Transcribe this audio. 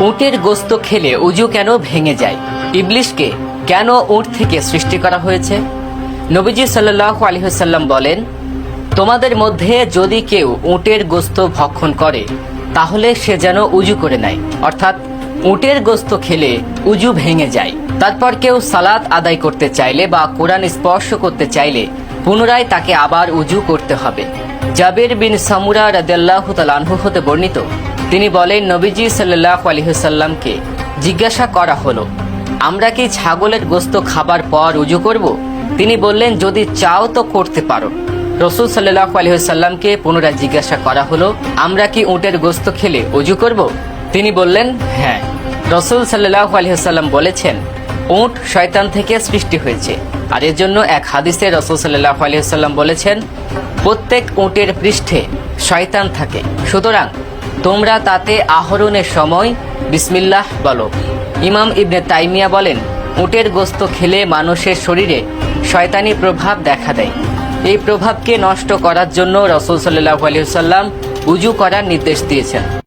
উটের গোস্ত খেলে উজু কেন ভেঙে যায়? ইবলিশকে কেন উট থেকে সৃষ্টি করা হয়েছে? নবীজি সাল্লাহ আলহিহাল্লাম বলেন, তোমাদের মধ্যে যদি কেউ উটের গোস্ত ভক্ষণ করে, তাহলে সে যেন উজু করে নেয়। অর্থাৎ, উটের গোস্ত খেলে উজু ভেঙে যায়। তারপর কেউ সালাত আদায় করতে চাইলে বা কোরআন স্পর্শ করতে চাইলে পুনরায় তাকে আবার উজু করতে হবে। জাবির বিন সামুরা রাদেল্লাহ তালানহু হতে বর্ণিত তিনি বলেন, নবীজি সাল্লাহ আলহিহাল্লামকে জিজ্ঞাসা করা হলো, আমরা কি ছাগলের গোস্ত খাবার পর উজু করব? তিনি বললেন, যদি চাও তো করতে পারো। রসুল সাল্লাহ আলহিহাল্লামকে পুনরায় জিজ্ঞাসা করা হলো, আমরা কি উটের গোস্ত খেলে উজু করব? তিনি বললেন হ্যাঁ। রসুল সাল্লাহ আলহিহাল্লাম বলেছেন, উট শয়তান থেকে সৃষ্টি হয়েছে। আর এর জন্য এক হাদিসে রসুল সাল্লাহ আলহিহাল্লাম বলেছেন, প্রত্যেক উটের পৃষ্ঠে শয়তান থাকে। সুতরাং তোমরা তাতে আহরণের সময় বিসমিল্লাহ বলো। ইমাম ইবনে তাইমিয়া বলেন, উটের গোস্ত খেলে মানুষের শরীরে শয়তানি প্রভাব দেখা দেয়। এই প্রভাবকে নষ্ট করার জন্য রসুল সাল্লাহ আলিয়াল্লাম উজু করার নির্দেশ দিয়েছেন।